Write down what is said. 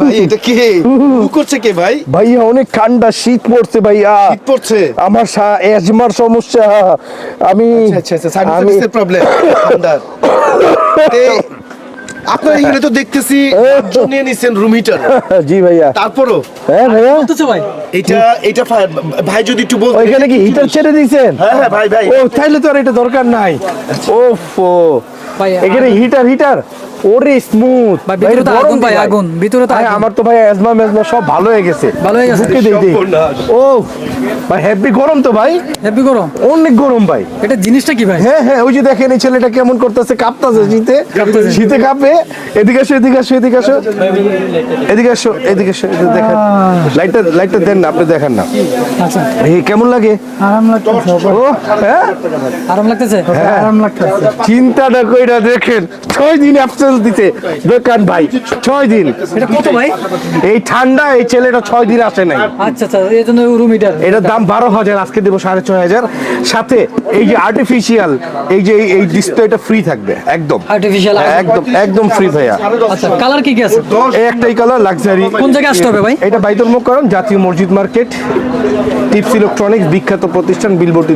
ভাই এটা কে? করছে কে ভাই? ভাইয়া অনেক ঠান্ডা শীত পড়ছে ভাইয়া। শীত পড়ছে? আমার অ্যাজমার সমস্যা। আমি আচ্ছা আচ্ছা সার্ভিসের প্রবলেম ঠান্ডার আপনার এখানে তো দেখতেছি নিয়ে নিছেন রুম হিটার জি ভাইয়া। তারপরও? হ্যাঁ ভাইয়া। বলতেছে ভাই? এটা এটা ভাই যদি একটু বলতেন। ওইখানে কি হিটার ছেড়ে দিয়েছেন? হ্যাঁ হ্যাঁ ভাই ভাই। ও তাইলে তো আর এটা দরকার নাই। ওফ। ও ভাই, এখানে হিটার হিটার ওরে স্মুথ ভাই, ভিতরে তো আগুন ভাই, আগুন। ভিতরে তো আগুন। আমার তো ভাই অ্যাজমা ম্যাজমা সব ভালো হয়ে গেছে। ভালো হয়ে গেছে। বুকে দিই দিই। ও ভাই হেভি গরম তো ভাই। হেভি গরম? অনেক গরম ভাই। এটা জিনিসটা কি ভাই? হ্যাঁ হ্যাঁ ওই যে দেখেন এই ছেলেটা কেমন করতেছে কাঁপতাছে শীতে। শীতে কাঁপে। এদিকে আসো এদিকে আসো এদিকে আসো। এদিকে আসো এদিকে আসো এদিকে দেখেন। লাইটটা লাইটটা দেন না আপনি দেখেন না। আচ্ছা। এই কেমন লাগে? আরাম লাগতেছে। ও হ্যাঁ? আরাম লাগতেছে? আরাম লাগতেছে। চিন্তাটা কইরা দেখেন ছয় দিন অ্যাবসেন্স দিতে দোকান ভাই ছয় দিন। এটা কত ভাই? এই ঠান্ডা এই ছেলেটা ছয় দিন আসে নাই। আচ্ছা আচ্ছা এই জন্য রুম হিটার এটার দাম বারো হাজার আজকে দেবো সাড়ে ছয় হাজার। সাথে এই যে আর্টিফিশিয়াল এই যে এই- এই ডিসপ্লেটা ফ্রি থাকবে একদম। আর্টিফিশিয়াল একদম একদম ফ্রি ভাইয়া। আচ্ছা কালার কি কি আছে? এই একটাই কালার লাক্সারি কোন জায়গায় আসতে হবে ভাই? এটা বাইতুল মোকাররম জাতীয় মসজিদ মার্কেট টিপস ইলেকট্রনিক্স বিখ্যাত প্রতিষ্ঠান বিলবোর্ডটি